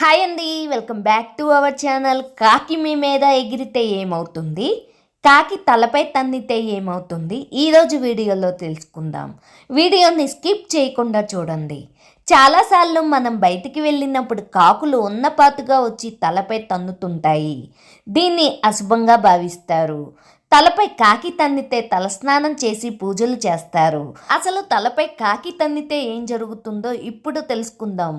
Hi అండి welcome back to our channel కాకి మీ మీద ఎగిరితే ఏమవుతుంది? కాకి తలపై తన్నితే ఏమవుతుంది? ఈరోజు వీడియోలో తెలుసుకుందాం. వీడియోని స్కిప్ చేయకుండా చూడండి. చాలాసార్లు మనం బయటికి వెళ్ళినప్పుడు కాకులు ఉన్నపాతుగా వచ్చి తలపై తన్నుతుంటాయి. దీన్ని అశుభంగా భావిస్తారు. తలపై కాకి తన్నితే తలస్నానం చేసి పూజలు చేస్తారు. అసలు తలపై కాకి తన్నితే ఏం జరుగుతుందో ఇప్పుడు తెలుసుకుందాం.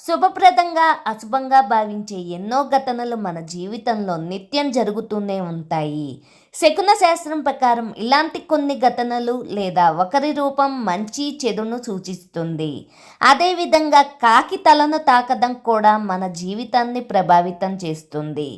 శుభప్రదంగా అశుభంగా భావించే ఎన్నో ఘటనలు మన జీవితంలో నిత్యం జరుగుతూనే ఉంటాయి. శకున శాస్త్రం ప్రకారం ఇలాంటి కొన్ని ఘటనలు లేదా ఒకరి రూపం మంచి చెడును సూచిస్తుంది. అదేవిధంగా కాకి తలను తాకడం కూడా మన జీవితాన్ని ప్రభావితం చేస్తుంది.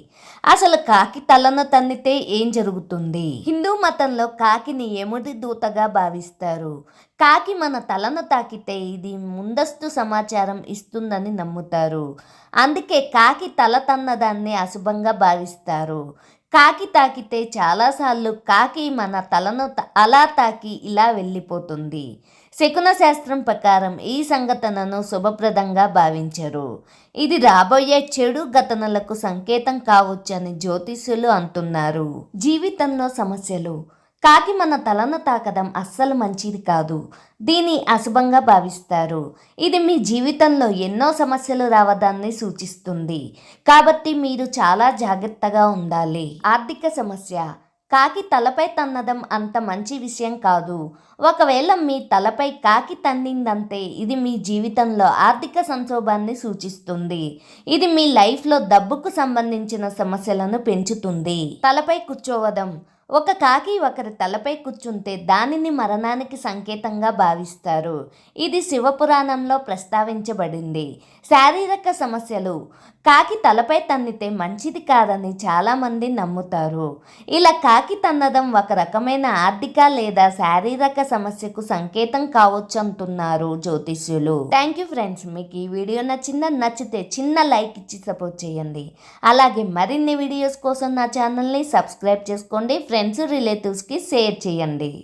అసలు కాకి తలను తన్నితే ఏం జరుగుతుంది? హిందూ మతంలో కాకిని యముడి దూతగా భావిస్తారు. కాకి మన తలను తాకితే ఇది ముందస్తు సమాచారం ఇస్తుందని నమ్ముతారు. అందుకే కాకి తల తన్నదాన్ని అశుభంగా భావిస్తారు. కాకి తాకితే చాలాసార్లు కాకి మన తలను అలా తాకి ఇలా వెళ్ళిపోతుంది. శకున శాస్త్రం ప్రకారం ఈ సంఘటనను శుభప్రదంగా భావించరు. ఇది రాబోయే చెడు ఘటనలకు సంకేతం కావచ్చని జ్యోతిష్యులు అంటున్నారు. జీవితంలో సమస్యలు కాకి మన తలను తాకడం అస్సలు మంచిది కాదు. దీన్ని అశుభంగా భావిస్తారు. ఇది మీ జీవితంలో ఎన్నో సమస్యలు రావడాన్ని సూచిస్తుంది. కాబట్టి మీరు చాలా జాగ్రత్తగా ఉండాలి. ఆర్థిక సమస్య. కాకి తలపై తన్నడం అంత మంచి విషయం కాదు. ఒకవేళ మీ తలపై కాకి తన్నిందంటే ఇది మీ జీవితంలో ఆర్థిక సంక్షోభాన్ని సూచిస్తుంది. ఇది మీ లైఫ్లో డబ్బుకు సంబంధించిన సమస్యలను పెంచుతుంది. తలపై కూర్చోవడం. ఒక కాకి ఒకరి తలపై కూర్చుంటే దానిని మరణానికి సంకేతంగా భావిస్తారు. ఇది శివపురాణంలో ప్రస్తావించబడింది. శారీరక సమస్యలు. కాకి తలపై తన్నితే మంచిది కాదని చాలామంది నమ్ముతారు. ఇలా కాకి తన్నడం ఒక రకమైన ఆర్థిక లేదా శారీరక సమస్యకు సంకేతం కావచ్చు అంటున్నారు జ్యోతిష్యులు. Thank you friends. మీకు ఈ వీడియో నచ్చిందా? నచ్చితే చిన్న లైక్ ఇచ్చి సపోర్ట్ చేయండి. అలాగే మరిన్ని వీడియోస్ కోసం నా ఛానల్ని సబ్స్క్రైబ్ చేసుకోండి. ఫ్రెండ్స్ ఫ్రెండ్స్ రిలేటివ్స్కి షేర్ చేయండి.